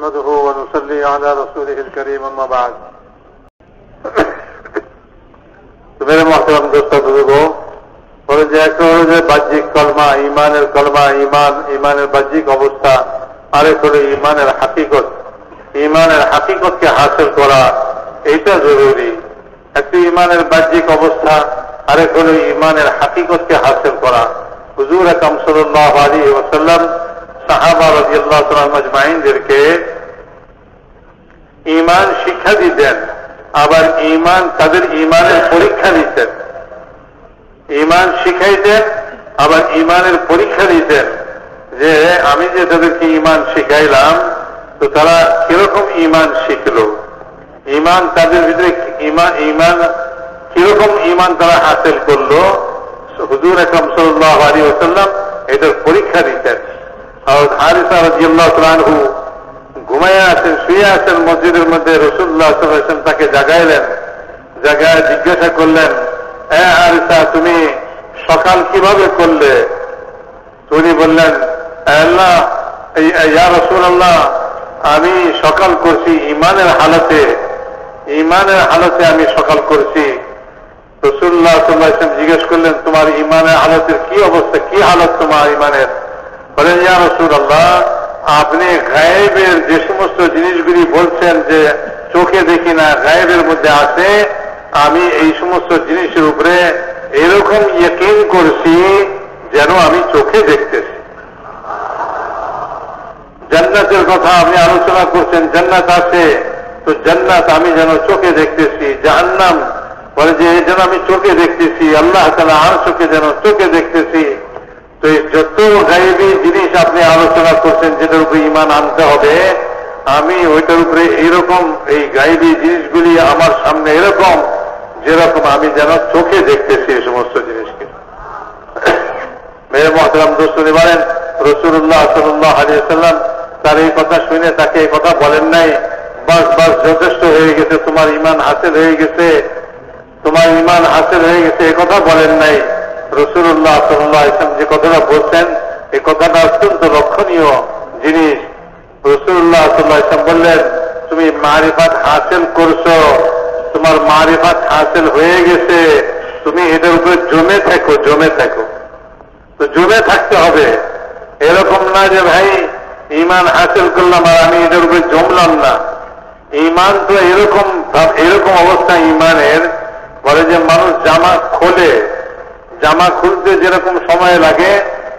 نحمده ونصلي على رسوله الكريم أما بعد তো মেরে মহতরম দোস্ত বুজুর্গ বলে যে একটা হলো যে বাহ্যিক কলমা ইমানের কলমা ইমান ইমানের বাহ্যিক অবস্থা আরেক হলো ইমানের হাকিকত ইমানের হাকিকতকে হাসিল করা এটা জরুরি একটি ইমানের বাহ্যিক অবস্থা আরেক হলো ইমানের হাকিকতকে হাসিল করা হুজুর আকম সাল্লাহ আলী ওসাল্লাম সাহাবা রাজিয়াল্লাহ সাল্লাম আজমাইনদেরকে ইমান শিক্ষা দিতেন, আবার ইমান তাদের ইমানের পরীক্ষা দিতেন ইমান শিখাইতেন, আবার ইমানের পরীক্ষা দিতেন যে আমি যে তাদেরকে ইমান শিখাইলাম, তো তারা কীরকম ইমান শিখলো? ইমান তাদের ভিতরে ইমান ইমান কীরকম ইমান তারা হাসিল করল? হুজুর আকরম সাল্লাহ আলী ওসাল্লাম এটার পরীক্ষা দিতেন হারিসা রাজিয়াল্লাহ তালহু ঘুমাইয়া আছেন শুয়ে আছেন মসজিদের মধ্যে রসুল্লাহ তাকে জাগাইলেন। জাগায় জিজ্ঞাসা করলেন হ্যাঁ হারিসা তুমি সকাল কীভাবে করলে? উনি বললেন আল্লাহ ইয়া রসুল আল্লাহ আমি সকাল করছি ইমানের হালতে। ইমানের হালতে আমি সকাল করছি। রসুল্লাহ সাল্লাহ জিজ্ঞেস করলেন, তোমার ইমানের হালতের কি অবস্থা? কি হালত তোমার ইমানের বলেন আপনি গায়েবের যে সমস্ত জিনিসগুলি বলছেন যে চোখে দেখি না, গায়েবের মধ্যে আছে, আমি এই সমস্ত জিনিসের উপরে এরকম ইয়কিন করছি যেন আমি চোখে দেখতেছি। জান্নাতের কথা আপনি আলোচনা করছেন, জান্নাত আছে, তো জান্নাত আমি যেন চোখে দেখতেছি, জাহান্নাম বলে যে যেন আমি চোখে দেখতেছি, আল্লাহ তালা আর চোখে যেন চোখে দেখতেছি। তো যত গাইবী জিনিস আপনি আলোচনা করছেন, যেটার উপরে ইমান আনতে হবে, আমি ওইটার উপরে এইরকম এই গাইবী জিনিসগুলি আমার সামনে এরকম, যেরকম আমি যেন চোখে দেখতেছি এই সমস্ত জিনিসকে। মেয়ে মহতরাম দোস্তি বলেন রসুল্লাহ সাল্লাহ আলিয়াল্লাম তার এই কথা শুনে তাকে এই কথা বলেন নাই, বাস বাস যথেষ্ট হয়ে গেছে, তোমার ইমান হাসিল হয়ে গেছে, তোমার ইমান হাসিল হয়ে গেছে এ কথা বলেন নাই। রসুল্লাহ সাল্লাহ ইসলাম যে কথাটা বলছেন এই কথাটা অত্যন্ত লক্ষণীয় জিনিস। রসুল্লাহ সাল্লাহ ইসলাম বললেন, তুমি মারিফাত হাসিল করছ, তোমার মারিফাত হাসিল হয়ে গেছে, তুমি এটার উপরে জমে থাকো জমে থাকো। তো জমে থাকতে হবে। এরকম না যে, ভাই ইমান হাসিল করলাম আর আমি এটার উপরে জমলাম না। ইমান তো এরকম এরকম অবস্থা ইমানের বলে যে মানুষ জামা খোলে জামা খুলতে যেরকম সময় লাগে,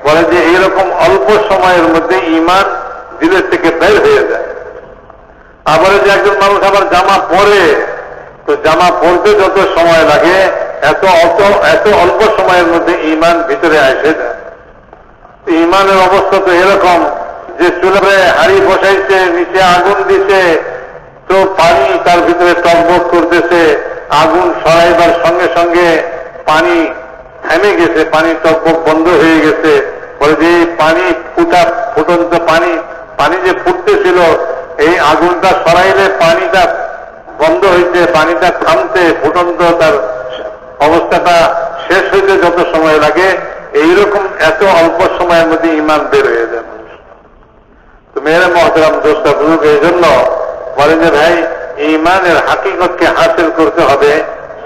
বলে যে এরকম অল্প সময়ের মধ্যে ইমান দিলের থেকে বের হয়ে যায়। আবার যে একজন মানুষ আবার জামা পরে, তো জামা পরতে যত সময় লাগে, এত অত এত অল্প সময়ের মধ্যে ইমান ভিতরে আসে যায় ইমানের অবস্থা তো এরকম যে চুলারে হাড়ি বসাইছে, নিচে আগুন দিছে, তো পানি তার ভিতরে টকবক করতেছে, আগুন সরাইবার সঙ্গে সঙ্গে পানি থেমে গেছে, পানি টকবক বন্ধ হয়ে গেছে। বলে যে পানি ফুটা, ফুটন্ত পানি পানি যে ফুটতেছিল, এই আগুনটা সরাইলে পানিটা বন্ধ হইতে পানিটা থামতে, ফুটন্ত তার অবস্থাটা শেষ হইতে যত সময় লাগে, এইরকম এত অল্প সময়ের মধ্যে ইমান বের হয়ে যায় তো মেয়েরা মহতরাম দোষটা বুঝুক এই জন্য বলেন যে, ভাই ইমানের হাকিকতকে হাসিল করতে হবে।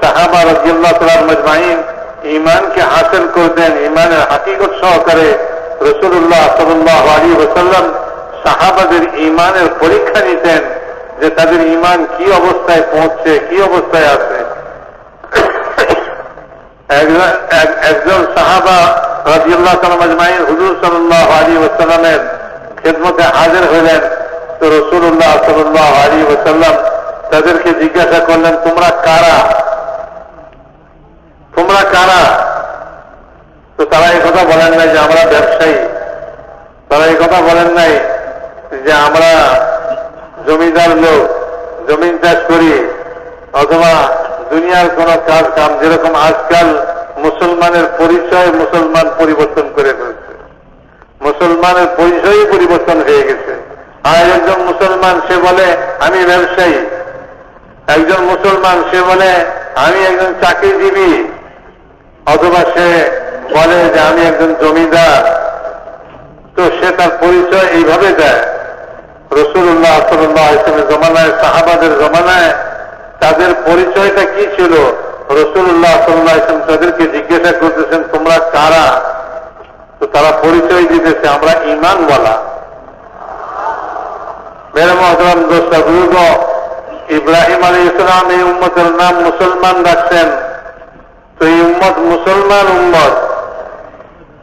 সাহাবা রাজিয়াল্লাহ তালার মজমাইন ইমানকে হাসিল করতেন ইমানের হাকিকত সহকারে রসুল্লাহ সাল্লাহ আলী ওসাল্লাম সাহাবাদের ইমানের পরীক্ষা নিতেন যে তাদের ইমান কি অবস্থায় পৌঁছছে, কি অবস্থায় আছে। একজন সাহাবা রাজিউল্লাহ সালাম হুজুর সাল্লাহ আলী ওসাল্লামের খেদমতে হাজির হইলেন তো রসুল্লাহ সাল্লাহ আলী ওসাল্লাম তাদেরকে জিজ্ঞাসা করলেন, তোমরা কারা? তোমরা কারা? তো তারা এই কথা বলেন নাই যে আমরা ব্যবসায়ী। তারা এই কথা বলেন নাই যে আমরা জমিদার লোক, জমিন চাষ করি, অথবা দুনিয়ার কোন কাজ কাম যেরকম আজকাল মুসলমানের পরিচয় মুসলমান পরিবর্তন করে ফেলছে। মুসলমানের পরিচয়ই পরিবর্তন হয়ে গেছে। আর একজন মুসলমান সে বলে, আমি ব্যবসায়ী। একজন মুসলমান সে বলে, আমি একজন চাকরিজীবী। অথবা সে বলে যে আমি একজন জমিদার, তো সে তার পরিচয় এইভাবে দেয়। রসুল্লাহ সাল্লাহ ইসলামের জমানায়, সাহাবাদের জমানায় তাদের পরিচয়টা কি ছিল? রসুল্লাহ সাল্লাহ ইসলাম তাদেরকে জিজ্ঞাসা করতেছেন, তোমরা কারা? তো তারা পরিচয় দিতেছে, আমরা ইমানওয়ালা মেরে মহতরাম দোস্তা বুজুর্গ ইব্রাহিম আলী ইসলাম এই উম্মতের নাম মুসলমান রাখছেন। তো এই উম্মত মুসলমান উম্মত।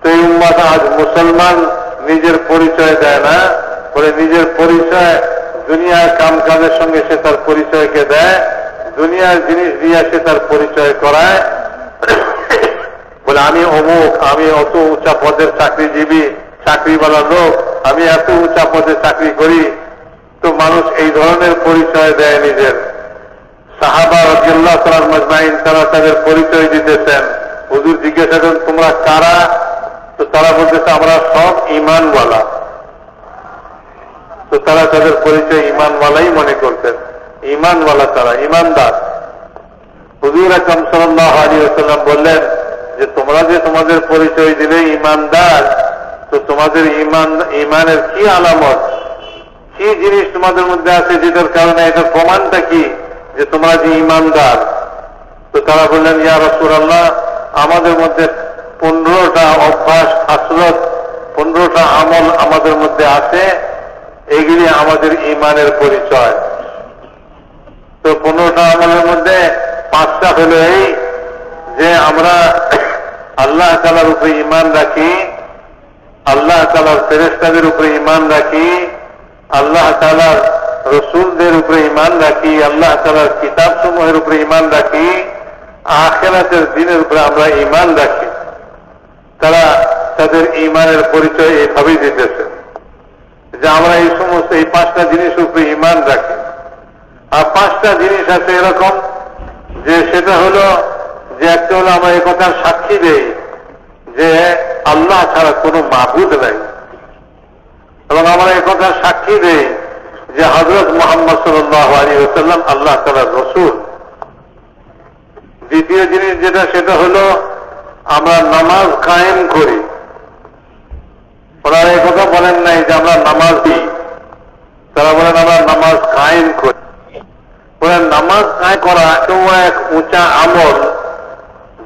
তো এই উম্মত আজ মুসলমান নিজের পরিচয় দেয় না। বলে নিজের পরিচয় দুনিয়ার কাম কাজের সঙ্গে সে তার পরিচয়কে দেয়। দুনিয়ার জিনিস দিয়ে সে তার পরিচয় করায়। বলে আমি অমুক, আমি অত উঁচা পদের চাকরিজীবী, চাকরিওয়ালা লোক, আমি এত উঁচা পদে চাকরি করি। তো মানুষ এই ধরনের পরিচয় দেয় নিজের। সাহাবা রাজিয়াল্লাহ সালাম মজমাইন তারা তাদের পরিচয় দিতেছেন। হুজুর জিজ্ঞাসা করেন, তোমরা কারা? তো তারা বলতেছে, আমরা সব ইমানওয়ালা তো তারা তাদের পরিচয় ইমানওয়ালাই মনে করতেন। ইমানওয়ালা তারা ইমানদার হুজুর আকরম সাল্লাহ আলী আসাল্লাম বললেন যে, তোমরা যে তোমাদের পরিচয় দিলে ইমানদার তো তোমাদের ইমান ইমানের কি আলামত? কি জিনিস তোমাদের মধ্যে আছে যেটার কারণে এটার প্রমাণটা কি? যে তোমরা যে ইমানদার, তো তারা বললেন, ইয়া রসুরাল্লাহ আমাদের মধ্যে পনেরোটা অভ্যাস আসরত পনেরোটা আমল আমাদের মধ্যে আছে, এগুলি আমাদের ইমানের পরিচয়। তো পনেরোটা আমলের মধ্যে পাঁচটা হলো এই, যে আমরা আল্লাহ তালার উপরে ইমান রাখি, আল্লাহ তালার ফেরেস্তাদের উপরে ইমান রাখি, আল্লাহ তালার রসুলদের উপরে ইমান রাখি, আল্লাহ তালার কিতাব সমূহের উপরে ইমান রাখি, আখেরাতের দিনের উপরে আমরা ইমান রাখি। তারা তাদের ইমানের পরিচয় এইভাবেই দিতেছে যে আমরা এই সমস্ত, এই পাঁচটা জিনিস উপরে ইমান রাখি। আর পাঁচটা জিনিস আছে এরকম যে সেটা হলো যে একটা হলো আমরা এই কথার সাক্ষী দেই যে আল্লাহ ছাড়া কোনো মাহবুদ নাই। এবং আমরা এই কথার সাক্ষী দেই যে হজরত মোহাম্মদ সাল্লাহ আলী ওসাল্লাম আল্লাহ তালার রসুল। দ্বিতীয় জিনিস যেটা, সেটা হলো আমরা নামাজ কায়েম করি। ওনারা কথা বলেন নাই যে আমরা নামাজ দিই তারা বলেন আমরা নামাজ কায়েম করি। বলেন, নামাজ কায়েম করা এত এক উঁচা আমল।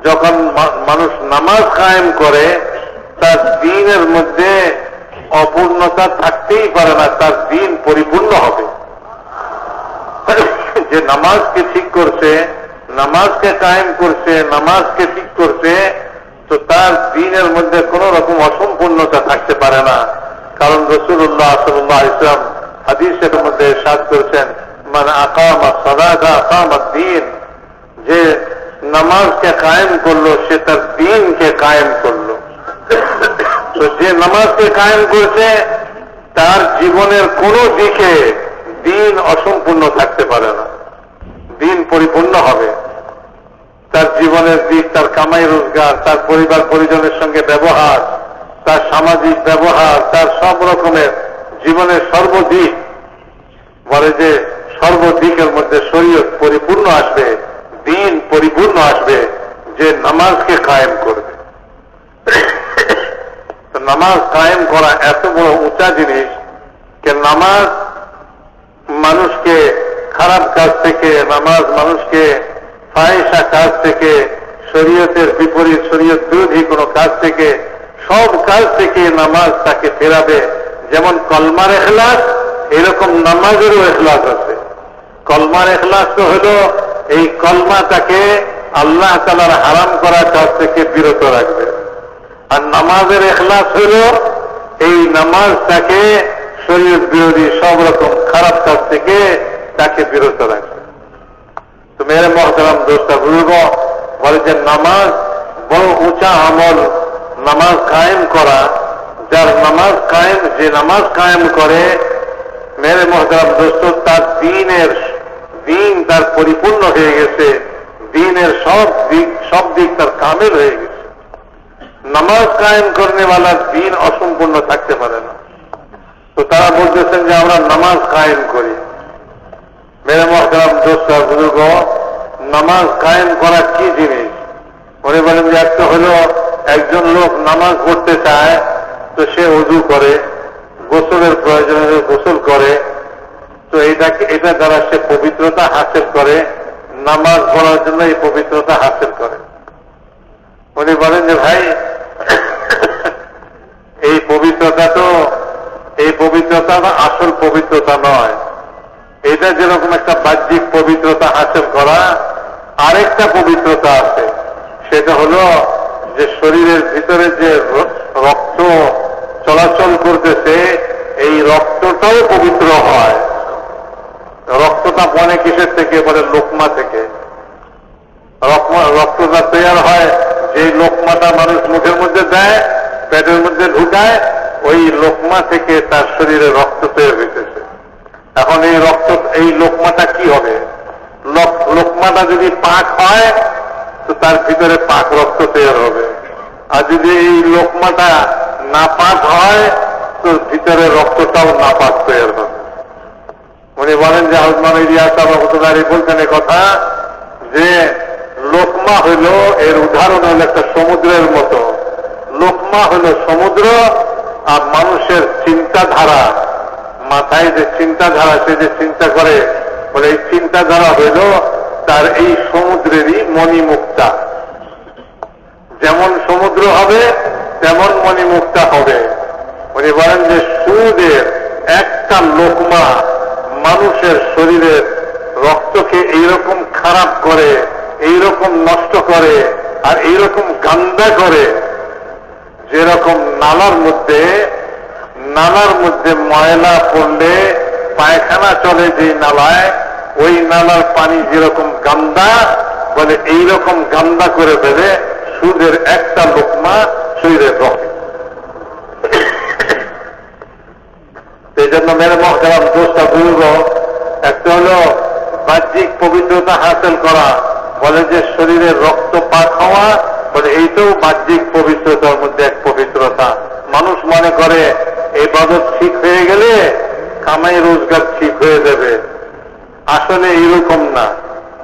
যখন মানুষ নামাজ কায়েম করে, তার দিনের মধ্যে অপূর্ণতা থাকতেই পারে না, তার দিন পরিপূর্ণ হবে। যে নামাজকে ঠিক করছে, নামাজকে কায়েম করছে, নামাজকে ঠিক করছে, তো তার দিনের মধ্যে কোন রকম অসম্পূর্ণতা থাকতে পারে না। কারণ রসুল্লাহ সাল্লাহ ইসলাম হাদিসের মধ্যে সাজ করেছেন মানে আকাম সদাদা আকাম দিন। যে নামাজকে কায়েম করল, সে তার দিনকে কায়েম করল। তো যে নামাজকে কায়েম করছে, তার জীবনের কোন দিকে দিন অসম্পূর্ণ থাকতে পারে না। দিন পরিপূর্ণ হবে। তার জীবনের দিক, তার কামাই রোজগার, তার পরিবার পরিজনের সঙ্গে ব্যবহার, তার সামাজিক ব্যবহার, তার সব রকমের জীবনের সর্বদিক। বলে যে সর্বদিকের মধ্যে শরীয়ত পরিপূর্ণ আসবে, দিন পরিপূর্ণ আসবে, যে নামাজকে কায়েম করবে। নামাজ কায়েম করা এত বড় উঁচা জিনিস যে নামাজ মানুষকে খারাপ কাজ থেকে, নামাজ মানুষকে ফায়সা কাজ থেকে, শরীয়তের বিপরীত, শরীয়ত বিরোধী কোনো কাজ থেকে, সব কাজ থেকে নামাজ তাকে ফেরাবে। যেমন কলমার এখলাস, এরকম নামাজেরও এখলাস আছে। কলমার এখলাস তো হলো এই কলমা তাকে আল্লাহ তালার হারাম করা কাজ থেকে বিরত রাখবে। আর নামাজের এখলাস হল এই নামাজ তাকে শরীর বিরোধী সব রকম খারাপ কাজ থেকে তাকে বিরত রাখে। তো মেরে মহতারাম দোষটা বুঝব বলে যে নামাজ বড় উঁচা আমল নামাজ কায়েম করা, যার নামাজ কায়েম, যে নামাজ কায়েম করে মেরে মহতারাম, দোস্ত, তার দিনের দিন তার পরিপূর্ণ হয়ে গেছে, দিনের সব দিক সব দিক তার কামেল হয়ে গেছে। নামাজ কায়েম করনেওয়ালার দিন অসম্পূর্ণ থাকতে পারে না। তো তারা বলতেছেন যে আমরা নামাজ কায়েম করি। মেরে মহতারাম দোস্ত বুজুর্গ, নামাজ কায়েম করা কি জিনিস? উনি বলেন যে একটা হলো একজন লোক নামাজ পড়তে চায়, তো সে উজু করে, গোসলের প্রয়োজনে গোসল করে, তো এটাকে এটা দ্বারা সে পবিত্রতা হাসিল করে, নামাজ পড়ার জন্য এই পবিত্রতা হাসিল করে। উনি বলেন যে ভাই এই পবিত্রতা তো, এই পবিত্রতা আসল পবিত্রতা নয়। এটা যেরকম একটা বাহ্যিক পবিত্রতা হাসিল করা, আরেকটা পবিত্রতা আছে। সেটা হলো যে শরীরের ভিতরে যে রক্ত চলাচল করতেছে, এই রক্তটাও পবিত্র হয়। রক্তটা বনে কিসের থেকে? বলে লোকমা থেকে। রক্তটা তৈরি হয় যে লোকমাটা মানুষ মুখের মধ্যে দেয়, পেটের মধ্যে ঢুকায়, ওই লোকমা থেকে তার শরীরে রক্ত তৈরি হইতেছে। এখন এই রক্ত, এই লোকমাটা কি হবে? লোক- লোকমাটা যদি পাক হয়, তো তার ভিতরে পাক রক্ত তৈরি হবে। আর যদি এই লোকমাটা নাপাক হয়, তো ভিতরে রক্তটাও নাপাক তৈরি হবে। উনি বলেন যে হজমান ইলিয়াস রহমতুল্লাহ বলছেন কথা যে লোকমা হইল এর উদাহরণ হলো একটা সমুদ্রের মতো। লোকমা হলো সমুদ্র আর মানুষের চিন্তাধারা। মাথায় যে চিন্তাধারা, সে যে চিন্তা করে, বলে এই চিন্তাধারা হইল তার এই সমুদ্রেরই মণিমুক্তা। যেমন সমুদ্র হবে, তেমন মণিমুক্তা হবে। উনি বলেন যে সুদের একটা লোকমা মানুষের শরীরের রক্তকে এইরকম খারাপ করে এইরকম নষ্ট করে আর এইরকম গান্দা করে, যেরকম নালার মধ্যে নালার মধ্যে ময়লা পড়লে পায়খানা চলে যে নালায়, ওই নালার পানি যেরকম গান্দা, বলে এইরকম গান্দা করে ফেলে সুদের একটা লোকমা শরীরের রক্ত এই জন্য মেরে মহতারাম দোষটা বুঝব একটা হলো বাহ্যিক পবিত্রতা হাসিল করা। বলে যে শরীরের রক্ত পাক হওয়া, বলে এইটাও বাহ্যিক পবিত্রতার মধ্যে এক পবিত্রতা। মানুষ মনে করে এই বাদত ঠিক হয়ে গেলে কামাই রোজগার ঠিক হয়ে যাবে। আসলে এইরকম না,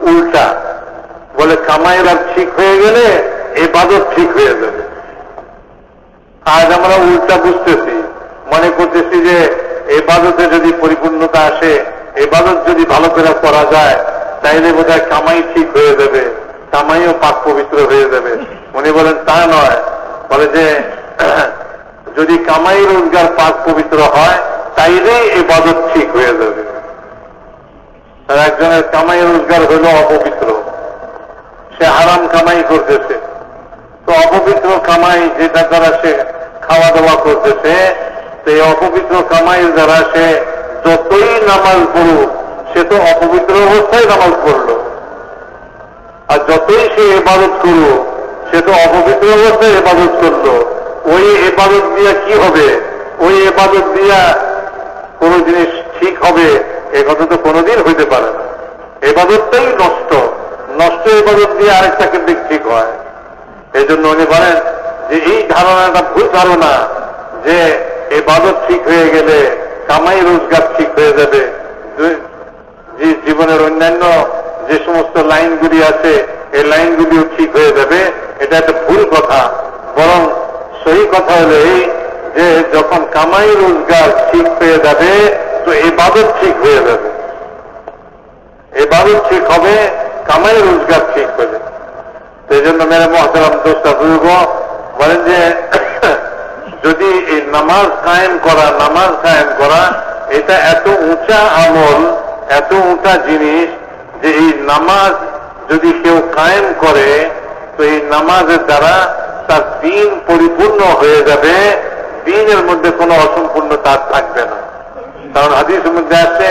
উল্টা। বলে কামাইরা ঠিক হয়ে গেলে এই বাদত ঠিক হয়ে যাবে। আজ আমরা উল্টা বুঝতেছি, মনে করতেছি যে এবাদতে যদি পরিপূর্ণতা আসে, এবাদত যদি ভালো করে করা যায় তাইলে বোধ হয় কামাই ঠিক হয়ে যাবে, কামাইও পাক পবিত্র হয়ে যাবে। উনি বলেন, তা নয়। বলে যে, যদি কামাই রোজগার পাক পবিত্র হয়, তাইলে এবাদত ঠিক হয়ে যাবে। আর একজনের কামাই রোজগার হলো অপবিত্র। সে হারাম কামাই করতেছে। তো অপবিত্র কামাই যেটা দ্বারা সে খাওয়া দাওয়া করতেছে, সেই অপবিত্র কামাইয়ের দ্বারা সে যতই নামাজ পড়ুক সে তো অপবিত্র অবস্থায় নামাজ পড়ল। আর যতই সে এবাদত করুক, সে তো অপবিত্র অবস্থায় এবাদত করল। ওই এবাদত দিয়া কি হবে? ওই এবাদত দিয়া কোন জিনিস ঠিক হবে? এ কথা তো কোনোদিন হইতে পারে না। এবাদতটাই নষ্ট। নষ্ট এবাদত দিয়ে আরেকটা কিন্তু ঠিক হয়। এই জন্য উনি বলেন যে এই ধারণাটা ভুল ধারণা যে এবাদত ঠিক হয়ে গেলে কামাই রোজগার ঠিক হয়ে যাবে। জীবনের অন্যান্য যে সমস্ত লাইনগুলি আছে, এই লাইনগুলিও ঠিক হয়ে যাবে। এটা একটা ভুল কথা। বরং সহি কথা হলো এই যে যখন কামাই রোজগার ঠিক হয়ে যাবে, তো এবাদত ঠিক হয়ে যাবে। এবাদত ঠিক হবে, কামাই রোজগার ঠিক হবে। সেই জন্য মেরে মহতারাম দোষটা বুঝব বলেন যে, যদি এই নামাজ কায়েম করা, নামাজ কায়েম করা, এটা এত উঁচা আমল এত উঁচা জিনিস যে এই নামাজ যদি কেউ কায়েম করে, তো এই নামাজের দ্বারা তার দিন পরিপূর্ণ হয়ে যাবে, দিনের মধ্যে কোনো অসম্পূর্ণতা আর থাকবে না। কারণ হাদিসের মধ্যে আছে,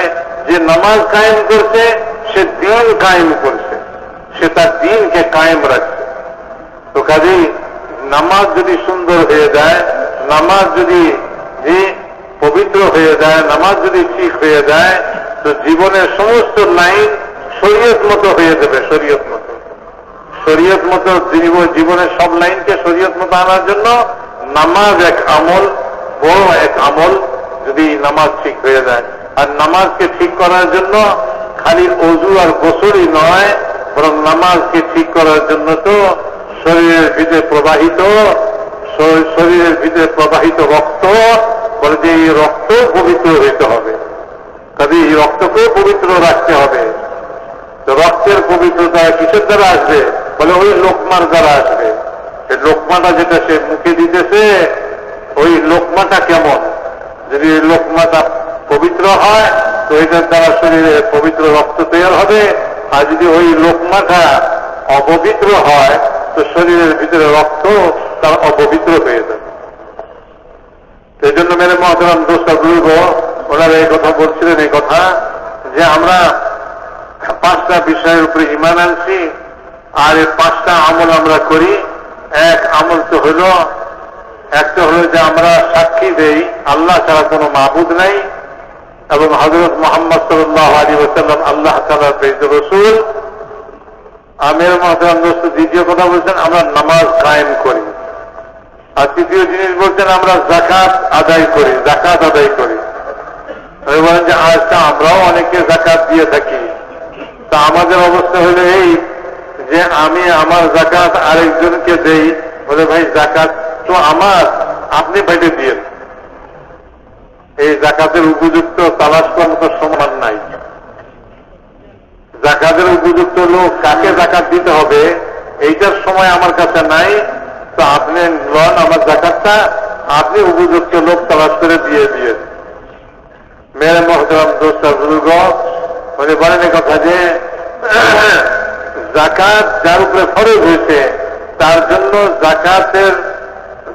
যে নামাজ কায়েম করছে, সে দিন কায়েম করছে, সে তার দিনকে কায়েম রাখছে। তো কাজেই নামাজ যদি সুন্দর হয়ে যায়, নামাজ যদি পবিত্র হয়ে যায়, নামাজ যদি ঠিক হয়ে যায় তো জীবনের সমস্ত লাইন শরীয়ত মতো হয়ে যাবে, শরীয়ত মতো। শরীয়ত মতো জীবনের সব লাইনকে শরীয়ত মতো আনার জন্য নামাজ এক আমল, বড় এক আমল, যদি নামাজ ঠিক হয়ে যায়। আর নামাজকে ঠিক করার জন্য খালি অজু আর গোসলই নয়, বরং নামাজকে ঠিক করার জন্য তো শরীরের ভিতরে প্রবাহিত, শরীরের ভিতরে প্রবাহিত রক্ত, বলে যে এই রক্ত পবিত্র হইতে হবে। তবে এই রক্তকেও পবিত্র রাখতে হবে। তো রক্তের পবিত্রতা কিসের দ্বারা আসবে? বলে ওই লোকমার দ্বারা আসবে। এই লোকমাটা যেটা সে মুখে দিতেছে, ওই লোকমাটা কেমন? যদি এই লোকমাটা পবিত্র হয়, তো এটার দ্বারা শরীরে পবিত্র রক্ত তৈরি হবে। আর যদি ওই লোকমাটা অপবিত্র হয়, তো শরীরের ভিতরে রক্ত তার অপবিত্র হয়ে যাবে। এই জন্য মেরে মহতরাম দোষটা বুঝব ওনারা এই কথা বলছিলেন, এই কথা যে আমরা পাঁচটা বিষয়ের উপরে ইমান আনছি আর এই পাঁচটা আমল আমরা করি। এক আমল তো হল, একটা হলো যে আমরা সাক্ষী দেই, আল্লাহ ছাড়া কোনো মাহবুদ নাই এবং হজরত মোহাম্মদ সাল্লাহ আলী ওসাল্লাম আল্লাহ তালার প্রেরিত রসুল। আমের মহতরাম দোস্ত দ্বিতীয় কথা বলছেন, আমরা নামাজ কায়েম করি। আর তৃতীয় জিনিস বলছেন, আমরা জাকাত আদায় করি জাকাত আদায় করি। আমি বলেন যে আজকে আমরাও অনেকে জাকাত দিয়ে থাকি। তা আমাদের অবস্থা হলো এই যে আমি আমার জাকাত আরেকজনকে দেই, বলে, ভাই, জাকাত তো আমার, আপনি বাইরে দিয়ে এই জাকাতের উপযুক্ত তালাশ করার মতো সমান নাই। জাকাতের উপযুক্ত লোক কাকে জাকাত দিতে হবে, এইটার সময় আমার কাছে নাই। তো আপনি লন আমার জাকাতটা, আপনি উপযুক্ত লোক তালাশ করে দিয়ে দিয়ে মেরে মহতরাম দোস্তা বুজুর্গ উনি বলেন কথা যে জাকাত যার উপরে ফরজ হয়েছে, তার জন্য জাকাতের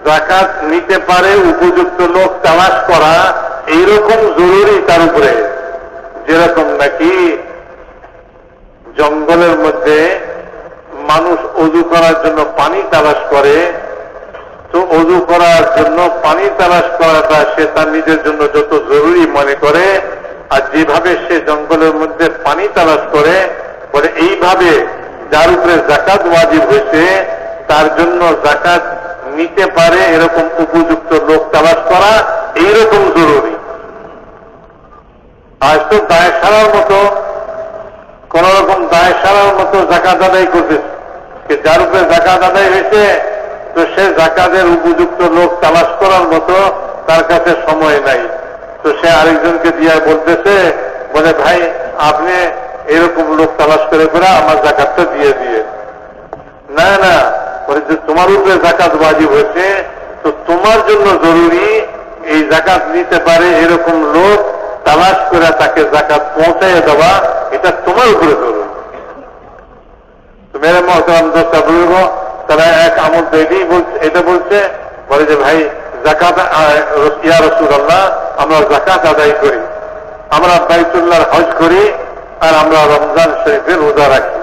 জাকাত নিতে পারে উপযুক্ত লোক তালাশ করা এইরকম জরুরি তার উপরে। যেরকম নাকি জঙ্গলের মধ্যে মানুষ অজু করার জন্য পানি তালাশ করে তো অজু করার জন্য, পানি তালাশ করাটা সে তার নিজের জন্য যত জরুরি মনে করে, আর যেভাবে সে জঙ্গলের মধ্যে পানি তালাশ করে, বলে এইভাবে যার উপরে জাকাত ওয়াজিব হয়েছে, তার জন্য জাকাত নিতে পারে এরকম উপযুক্ত লোক তালাশ করা এইরকম জরুরি। আজ তো দায় সারার মতো কোন রকম দায় সারার মতো জাকাত আদায় করতেছে। যার উপরে জাকাত আদায় হয়েছে তো সে জাকাতের উপযুক্ত লোক তালাশ করার মতো তার কাছে সময় নাই। তো সে আরেকজনকে দিয়ে বলতেছে, বলে, ভাই, আপনি এরকম লোক তালাশ করে করে আমার জাকাতটা দিয়ে দিয়ে না না, বলে যে তোমার উপরে জাকাত বাজিব হয়েছে, তো তোমার জন্য জরুরি এই জাকাত নিতে পারে এরকম লোক তালাশ করে তাকে জাকাত পৌঁছাইয়ে দেওয়া, এটা তোমার উপরে জরুরি। তো মেরে মহতরাম বলব তারা এক আমল তো বলছে, এটা বলছে, বলে যে ভাই জাকাত ইয়া রসুল আল্লাহ আমরা জাকাত আদায় করি। আমরা বাইতুল্লাহর হজ করি, আর আমরা রমজান শরীফের রোজা রাখি।